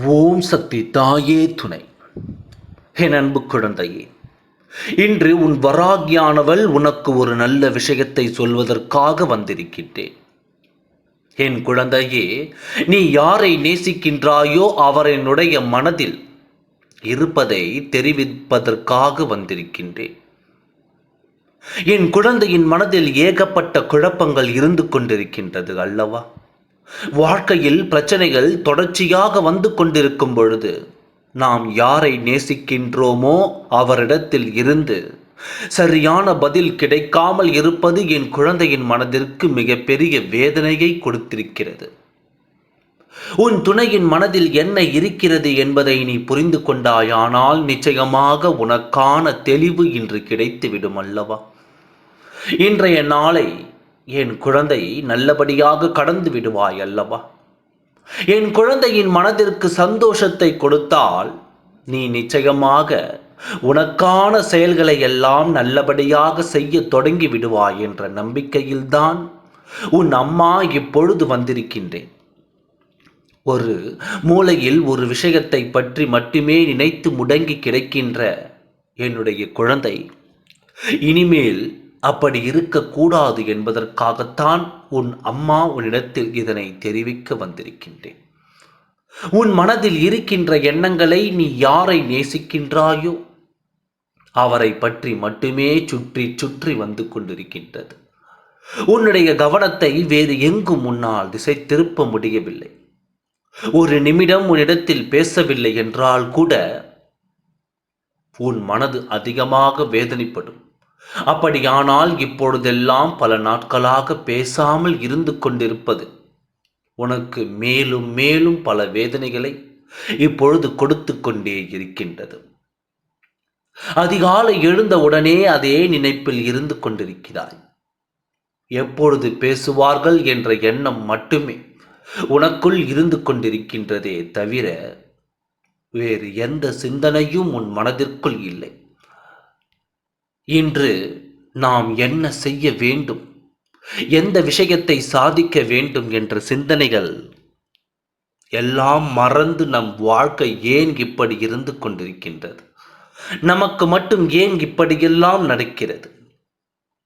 ஓம் சக்தி தாயே துணை. என் அன்பு குழந்தையே இன்று உன் வராகியானவள் உனக்கு ஒரு நல்ல விஷயத்தை சொல்வதற்காக வந்திருக்கின்றேன். என் குழந்தையே நீ யாரை நேசிக்கின்றாயோ அவரினுடைய மனதில் இருப்பதை தெரிவிப்பதற்காக வந்திருக்கின்றேன். என் குழந்தையின் மனதில் ஏகப்பட்ட குழப்பங்கள் இருந்து கொண்டிருக்கின்றது அல்லவா? வாழ்க்கையில் பிரச்சனைகள் தொடர்ச்சியாக வந்து கொண்டிருக்கும் பொழுது நாம் யாரை நேசிக்கின்றோமோ அவரிடத்தில் இருந்து சரியான பதில் கிடைக்காமல் இருப்பது என் குழந்தையின் மனதிற்கு மிகப்பெரிய வேதனையை கொடுத்திருக்கிறது. உன் துணையின் மனதில் என்ன இருக்கிறது என்பதை நீ புரிந்து கொண்டாயானால் நிச்சயமாக உனக்கான தெளிவு இன்று கிடைத்துவிடும் அல்லவா? இன்றைய நாளை என் குழந்தை நல்லபடியாக கடந்து விடுவாய் அல்லவா? என் குழந்தையின் மனதிற்கு சந்தோஷத்தை கொடுத்தால் நீ நிச்சயமாக உனக்கான செயல்களை எல்லாம் நல்லபடியாக செய்ய தொடங்கி விடுவாய் என்ற நம்பிக்கையில்தான் உன் அம்மா இப்பொழுது வந்திருக்கின்றேன். ஒரு மூலையில் ஒரு விஷயத்தை பற்றி மட்டுமே நினைத்து முடங்கி கிடைக்கின்ற என்னுடைய குழந்தை இனிமேல் அப்படி இருக்கக்கூடாது என்பதற்காகத்தான் உன் அம்மா உன்னிடத்தில் இதனை தெரிவிக்க வந்திருக்கின்றேன். உன் மனதில் இருக்கின்ற எண்ணங்களை நீ யாரை நேசிக்கின்றாயோ அவரை பற்றி மட்டுமே சுற்றி சுற்றி வந்து கொண்டிருக்கின்றது. உன்னுடைய கவனத்தை வேறு எங்கும் உன்னால் திசை திருப்ப முடியவில்லை. ஒரு நிமிடம் உன்னிடத்தில் பேசவில்லை என்றால் கூட உன் மனது அதிகமாக வேதனைப்படும். அப்படியானால் இப்பொழுதெல்லாம் பல நாட்களாக பேசாமல் இருந்து கொண்டிருப்பது. உனக்கு மேலும் மேலும் பல வேதனைகளை இப்பொழுது கொடுத்து கொண்டே இருக்கின்றது. அதிகாலை எழுந்தவுடனே அதே நினைப்பில் இருந்து கொண்டிருக்கிறாய். எப்பொழுது பேசுவார்கள் என்ற எண்ணம் மட்டுமே உனக்குள் இருந்து கொண்டிருக்கின்றதே தவிர வேறு எந்த சிந்தனையும் உன் மனதிற்குள் இல்லை. இன்று நாம் என்ன செய்ய வேண்டும்? எந்த விஷயத்தை சாதிக்க வேண்டும் என்ற சிந்தனைகள் எல்லாம் மறந்து நம் வாழ்க்கை ஏன் இப்படி இருந்து கொண்டிருக்கின்றது? நமக்கு மட்டும் ஏன் இப்படியெல்லாம் நடக்கிறது?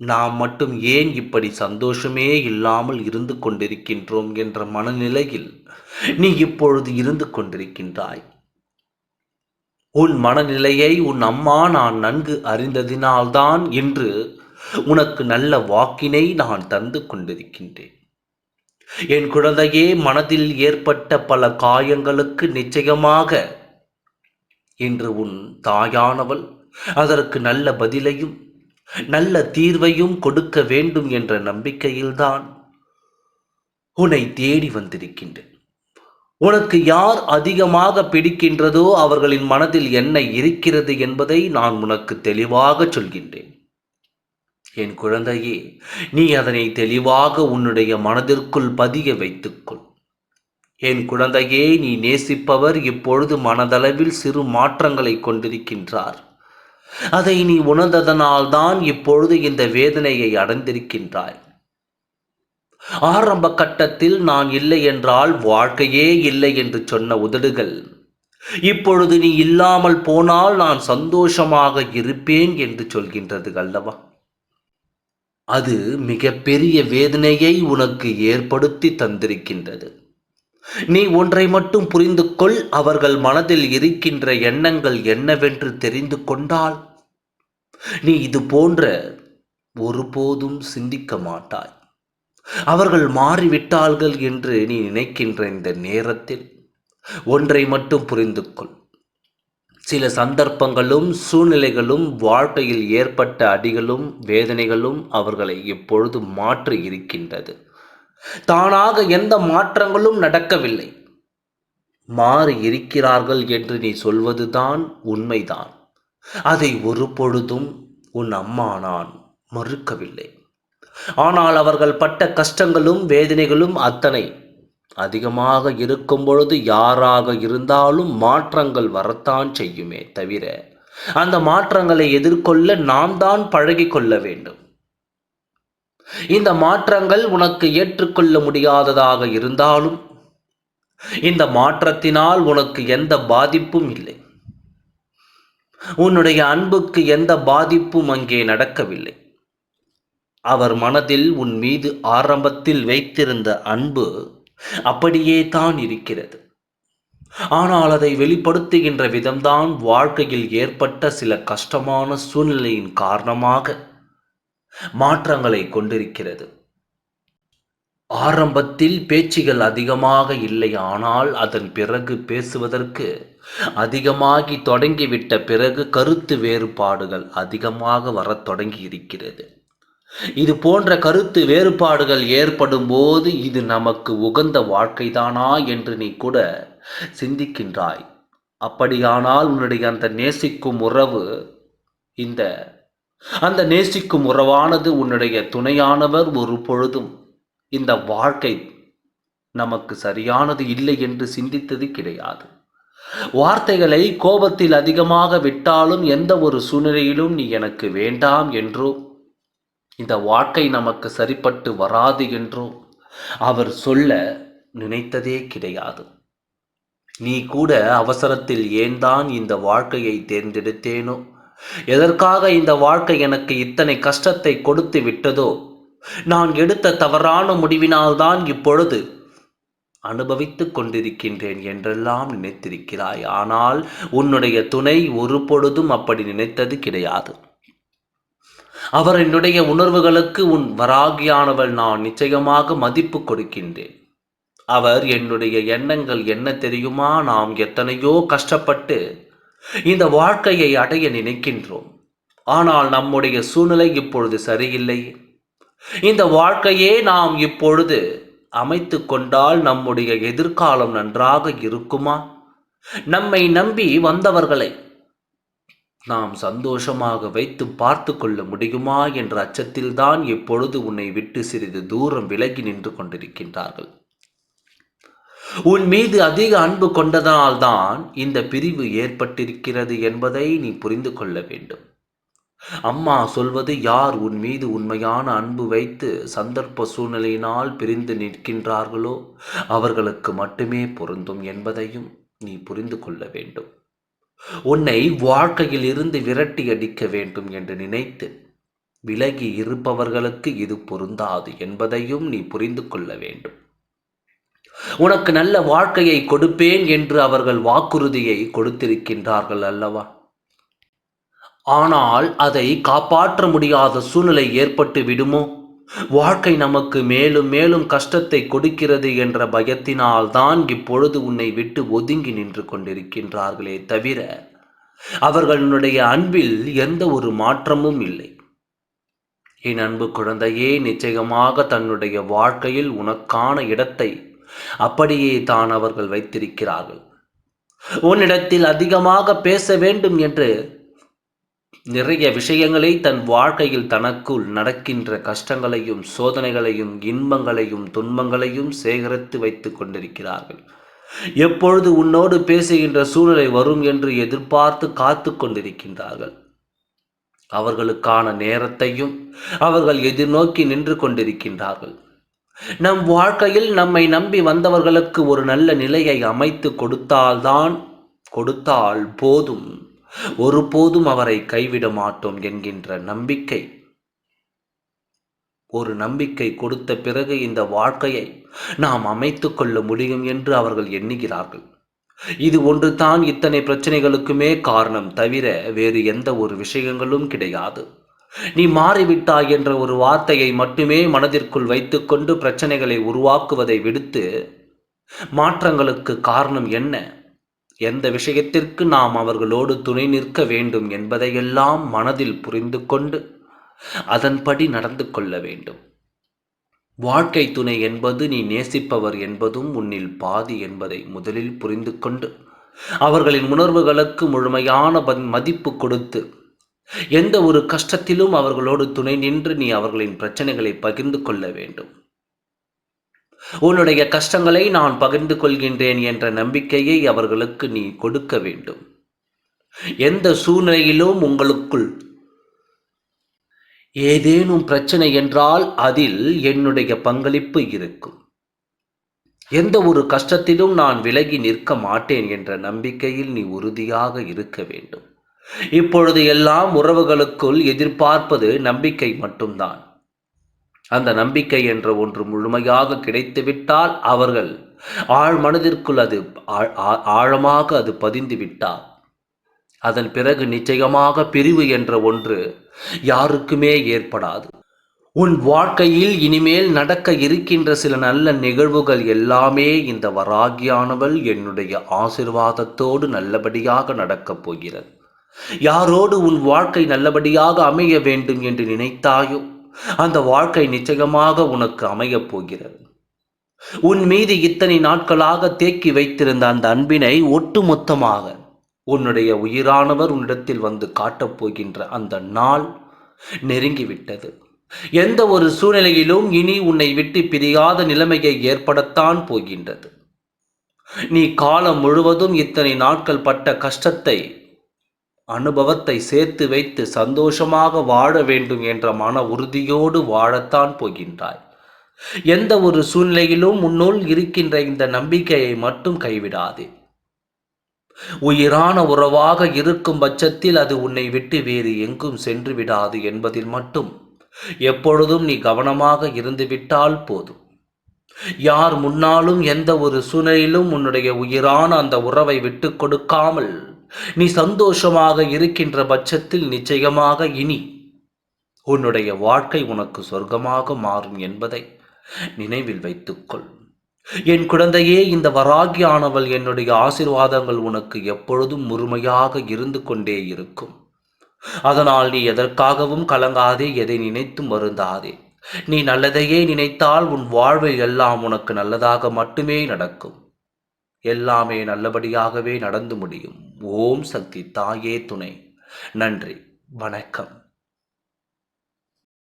நாம் மட்டும் ஏன் இப்படி சந்தோஷமே இல்லாமல் இருந்து கொண்டிருக்கின்றோம் என்ற மனநிலையில் நீ இப்பொழுது இருந்து கொண்டிருக்கின்றாய். உன் மனநிலையை உன் அம்மா நான் நன்கு அறிந்ததினால்தான் என்று உனக்கு நல்ல வாக்கினை நான் தந்து கொண்டிருக்கின்றேன். என் குழந்தையே மனதில் ஏற்பட்ட பல காயங்களுக்கு நிச்சயமாக இன்று உன் தாயானவள் அதற்கு நல்ல பதிலையும் நல்ல தீர்வையும் கொடுக்க வேண்டும் என்ற நம்பிக்கையில்தான் உன்னை தேடி வந்திருக்கின்றேன். உனக்கு யார் அதிகமாக பிடிக்கின்றதோ அவர்களின் மனதில் என்ன இருக்கிறது என்பதை நான் உனக்கு தெளிவாக சொல்கின்றேன். என் குழந்தையே நீ அதனை தெளிவாக உன்னுடைய மனதிற்குள் பதிய வைத்துக்கொள். என் குழந்தையே நீ நேசிப்பவர் இப்பொழுது மனதளவில் சிறு மாற்றங்களை கொண்டிருக்கின்றார். அதை நீ உணர்ந்ததனால்தான் இப்பொழுது இந்த வேதனையை அடைந்திருக்கின்றாய். ஆரம்ப கட்டத்தில் நான் இல்லை என்றால் வாழ்க்கையே இல்லை என்று சொன்ன உதடுகள். இப்பொழுது நீ இல்லாமல் போனால் நான் சந்தோஷமாக இருப்பேன் என்று சொல்கின்றது அல்லவா அது மிகப்பெரிய வேதனையை உனக்கு ஏற்படுத்தி தந்திருக்கின்றது. நீ ஒன்றை மட்டும் புரிந்து கொள் அவர்கள் மனதில் இருக்கின்ற எண்ணங்கள் என்னவென்று தெரிந்து கொண்டால் நீ இது போன்ற ஒருபோதும் சிந்திக்க மாட்டாய். அவர்கள் மாறிவிட்டார்கள் என்று நீ நினைக்கின்ற இந்த நேரத்தில் ஒன்றை மட்டும் புரிந்து கொள் சில சந்தர்ப்பங்களும் சூழ்நிலைகளும் வாழ்க்கையில் ஏற்பட்ட அடிகளும் வேதனைகளும் அவர்களை எப்பொழுது மாற்றி இருக்கின்றது. தானாக எந்த மாற்றங்களும் நடக்கவில்லை. மாறி இருக்கிறார்கள் என்று நீ சொல்வதுதான் உண்மைதான். அதை ஒரு பொழுதும் உன் அம்மா நான் மறுக்கவில்லை. ஆனால் அவர்கள் பட்ட கஷ்டங்களும் வேதனைகளும் அத்தனை. அதிகமாக இருக்கும் பொழுது யாராக இருந்தாலும் மாற்றங்கள் வரத்தான் செய்யுமே தவிர அந்த மாற்றங்களை எதிர்கொள்ள நாம் தான் பழகி கொள்ள வேண்டும். இந்த மாற்றங்கள் உனக்கு ஏற்றுக்கொள்ள முடியாததாக இருந்தாலும் இந்த மாற்றத்தினால் உனக்கு எந்த பாதிப்பும் இல்லை. உன்னுடைய அன்புக்கு எந்த பாதிப்பும் அங்கே நடக்கவில்லை. அவர் மனதில் உன் மீது ஆரம்பத்தில் வைத்திருந்த அன்பு அப்படியே தான் இருக்கிறது. ஆனால் அதை வெளிப்படுத்துகின்ற விதம்தான் வாழ்க்கையில் ஏற்பட்ட சில கஷ்டமான சூழ்நிலையின் காரணமாக மாற்றங்களை கொண்டிருக்கிறது. ஆரம்பத்தில் பேச்சுகள் அதிகமாக இல்லை ஆனால் அதன் பிறகு பேசுவதற்கு அதிகமாகி தொடங்கிவிட்ட பிறகு கருத்து வேறுபாடுகள் அதிகமாக வரத் தொடங்கி இருக்கிறது இது போன்ற கருத்து வேறுபாடுகள் ஏற்படும் போது இது நமக்கு உகந்த வாழ்க்கைதானா என்று நீ கூட சிந்திக்கின்றாய். அப்படியானால் உன்னுடைய அந்த நேசிக்கும் உறவு இந்த அந்த நேசிக்கும் உறவானது உன்னுடைய துணையானவர் ஒரு பொழுதும் இந்த வாழ்க்கை நமக்கு சரியானது இல்லை என்று சிந்தித்தது கிடையாது. வார்த்தைகளை கோபத்தில் அதிகமாக விட்டாலும் எந்த ஒரு சூழ்நிலையிலும் நீ எனக்கு வேண்டாம் என்றோ இந்த வாழ்க்கை நமக்கு சரிப்பட்டு வராது என்றோ அவர் சொல்ல நினைத்ததே கிடையாது. நீ கூட அவசரத்தில் ஏன் தான் இந்த வாழ்க்கையை தேர்ந்தெடுத்தேனோ? எதற்காக இந்த வாழ்க்கை எனக்கு இத்தனை கஷ்டத்தை கொடுத்து விட்டதோ? நான் எடுத்த தவறான முடிவினால்தான் இப்பொழுது அனுபவித்துக் கொண்டிருக்கின்றேன் என்றெல்லாம் நினைத்திருக்கிறாய். ஆனால் உன்னுடைய துணை ஒரு பொழுதும் அப்படி நினைத்தது கிடையாது. அவர் என்னுடைய உணர்வுகளுக்கு உன் வராகியானவள் நான் நிச்சயமாக மதிப்பு கொடுக்கின்றேன். அவர் என்னுடைய எண்ணங்கள் என்ன தெரியுமா? நாம் எத்தனையோ கஷ்டப்பட்டு இந்த வாழ்க்கையை அடைய நினைக்கின்றோம். ஆனால் நம்முடைய சூழ்நிலை இப்பொழுது சரியில்லை. இந்த வாழ்க்கையே நாம் இப்பொழுது அமைத்து கொண்டால் நம்முடைய எதிர்காலம் நன்றாக இருக்குமா? நம்மை நம்பி வந்தவர்களை நாம் சந்தோஷமாக வைத்து பார்த்து கொள்ள முடியுமா என்ற அச்சத்தில்தான் எப்பொழுது உன்னை விட்டு சிறிது தூரம் விலகி நின்று கொண்டிருக்கின்றார்கள். உன் மீது அதிக அன்பு கொண்டதனால்தான் இந்த பிரிவு ஏற்பட்டிருக்கிறது என்பதை நீ புரிந்து கொள்ள வேண்டும். அம்மா சொல்வது யார் உன் மீது உண்மையான அன்பு வைத்து சந்தர்ப்ப சூழ்நிலையினால் பிரிந்து நிற்கின்றார்களோ அவர்களுக்கு மட்டுமே பொருந்தும் என்பதையும் நீ புரிந்து கொள்ள வேண்டும். உன்னை வாழ்க்கையில் இருந்து விரட்டி அடிக்க வேண்டும் என்று நினைத்து விலகி இருப்பவர்களுக்கு இது பொருந்தாது என்பதையும் நீ புரிந்து கொள்ள வேண்டும். உனக்கு நல்ல வாழ்க்கையை கொடுப்பேன் என்று அவர்கள் வாக்குறுதியை கொடுத்திருக்கின்றார்கள் அல்லவா? ஆனால் அதை காப்பாற்ற முடியாத சூழ்நிலை ஏற்பட்டு விடுமோ? வாழ்க்கை நமக்கு மேலும் மேலும் கஷ்டத்தை கொடுக்கிறது என்ற பயத்தினால் தான் இப்பொழுது உன்னை விட்டு ஒதுங்கி நின்று கொண்டிருக்கின்றார்களே தவிர அவர்களுடைய அன்பில் எந்த ஒரு மாற்றமும் இல்லை. என் அன்பு குழந்தையே நிச்சயமாக தன்னுடைய வாழ்க்கையில் உனக்கான இடத்தை அப்படியே தான் அவர்கள் வைத்திருக்கிறார்கள். உன்னிடத்தில் அதிகமாக பேச வேண்டும் என்று நிறைய விஷயங்களை தன் வாழ்க்கையில் தனக்குள் நடக்கின்ற கஷ்டங்களையும் சோதனைகளையும் இன்பங்களையும் துன்பங்களையும் சேகரித்து வைத்து கொண்டிருக்கிறார்கள். எப்பொழுது உன்னோடு பேசுகின்ற சூழ்நிலை வரும் என்று எதிர்பார்த்து காத்து கொண்டிருக்கின்றார்கள். அவர்களுக்கான நேரத்தையும் அவர்கள் எதிர்நோக்கி நின்று கொண்டிருக்கின்றார்கள். நம் வாழ்க்கையில் நம்மை நம்பி வந்தவர்களுக்கு ஒரு நல்ல நிலையை அமைத்து கொடுத்தால்தான் கொடுத்தால் போதும். ஒருபோதும் அவரை கைவிட மாட்டோம் என்கின்ற நம்பிக்கை. ஒரு நம்பிக்கை கொடுத்த பிறகு இந்த வாழ்க்கையை நாம் அமைத்து கொள்ள முடியும் என்று அவர்கள் எண்ணுகிறார்கள். இது ஒன்று தான் இத்தனை பிரச்சனைகளுக்குமே காரணம் தவிர வேறு எந்த ஒரு விஷயங்களும் கிடையாது. நீ மாறிவிட்டாய் என்ற ஒரு வார்த்தையை மட்டுமே மனதிற்குள் வைத்துக்கொண்டு பிரச்சனைகளை உருவாக்குவதை விடுத்து மாற்றங்களுக்கு காரணம் என்ன? எந்த விஷயத்திற்கு நாம் அவர்களோடு துணை நிற்க வேண்டும் என்பதையெல்லாம் மனதில் புரிந்து கொண்டு அதன்படி நடந்து கொள்ள வேண்டும். வாழ்க்கை துணை என்பது நீ நேசிப்பவர் என்பதும் உன்னில் பாதி என்பதை முதலில் புரிந்து கொண்டு அவர்களின் உணர்வுகளுக்கு முழுமையான மதிப்பு கொடுத்து எந்த ஒரு கஷ்டத்திலும் அவர்களோடு துணை நின்று நீ அவர்களின் பிரச்சனைகளை பகிர்ந்து கொள்ள வேண்டும். உன்னுடைய கஷ்டங்களை நான் பகிர்ந்து கொள்கின்றேன் என்ற நம்பிக்கையை அவர்களுக்கு நீ கொடுக்க வேண்டும். எந்த சூழ்நிலையிலும் உங்களுக்குள் ஏதேனும் பிரச்சனை என்றால் அதில் என்னுடைய பங்களிப்பு இருக்கும். எந்த ஒரு கஷ்டத்திலும் நான் விலகி நிற்க மாட்டேன் என்ற நம்பிக்கையில் நீ உறுதியாக இருக்க வேண்டும். இப்பொழுது எல்லாம் உறவுகளுக்குள் எதிர்பார்ப்பது நம்பிக்கை மட்டும்தான். அந்த நம்பிக்கை என்ற ஒன்று முழுமையாக கிடைத்துவிட்டால் அவர்கள் ஆழ் மனதிற்குள் அது ஆழ்- ஆ- ஆழமாக அது பதிந்து விட்டால் அதன் பிறகு நிச்சயமாக பிரிவு என்ற ஒன்று யாருக்குமே ஏற்படாது. உன் வாழ்க்கையில் இனிமேல் நடக்க இருக்கின்ற சில நல்ல நிகழ்வுகள் எல்லாமே இந்த வராகியானவள் என்னுடைய ஆசிர்வாதத்தோடு நல்லபடியாக நடக்கப் போகிறது. யாரோடு உன் வாழ்க்கை நல்லபடியாக அமைய வேண்டும் என்று நினைத்தாயோ? அந்த வாழ்க்கை நிச்சயமாக உனக்கு அமையப் போகிறது. உன் மீது இத்தனை நாட்களாக தேக்கி வைத்திருந்த அந்த அன்பினை ஒட்டுமொத்தமாக உன்னுடைய உயிரானவர் உன்னிடத்தில் வந்து காட்டப் போகின்ற அந்த நாள் நெருங்கிவிட்டது. எந்த ஒரு சூழ்நிலையிலும் இனி உன்னை விட்டு பிரியாத நிலைமையை ஏற்படத்தான் போகின்றது. நீ காலம் முழுவதும் இத்தனை நாட்கள் பட்ட கஷ்டத்தை அனுபவத்தை சேர்த்து வைத்து சந்தோஷமாக வாழ வேண்டும் என்ற மன உறுதியோடு வாழத்தான் போகின்றாய். எந்த ஒரு சூழ்நிலையிலும் உன்னுள் இருக்கின்ற இந்த நம்பிக்கையை மட்டும் கைவிடாதே. உயிரான உறவாக இருக்கும் பட்சத்தில் அது உன்னை விட்டு வேறு எங்கும் சென்று விடாது என்பதில் மட்டும். எப்பொழுதும் நீ கவனமாக இருந்துவிட்டால் போதும். யார் முன்னாலும் எந்த ஒரு சூழ்நிலையிலும் உன்னுடைய உயிரான அந்த உறவை விட்டு கொடுக்காமல் நீ சந்தோஷமாக இருக்கின்ற பட்சத்தில் நிச்சயமாக இனி உன்னுடைய வாழ்க்கை உனக்கு சொர்க்கமாக மாறும் என்பதை நினைவில் வைத்துக்கொள். என் குழந்தையே இந்த வராகியானவள் என்னுடைய ஆசீர்வாதங்கள் உனக்கு எப்பொழுதும் முழுமையாக இருந்து கொண்டே இருக்கும். அதனால் நீ எதற்காகவும் கலங்காதே எதை நினைத்தும் வருந்தாதே. நீ நல்லதையே நினைத்தால் உன் வாழ்வில் எல்லாம் உனக்கு நல்லதாக மட்டுமே நடக்கும். எல்லாமே நல்லபடியாகவே நடந்து முடியும். ஓம் சக்தி தாயே துணை. நன்றி. வணக்கம்.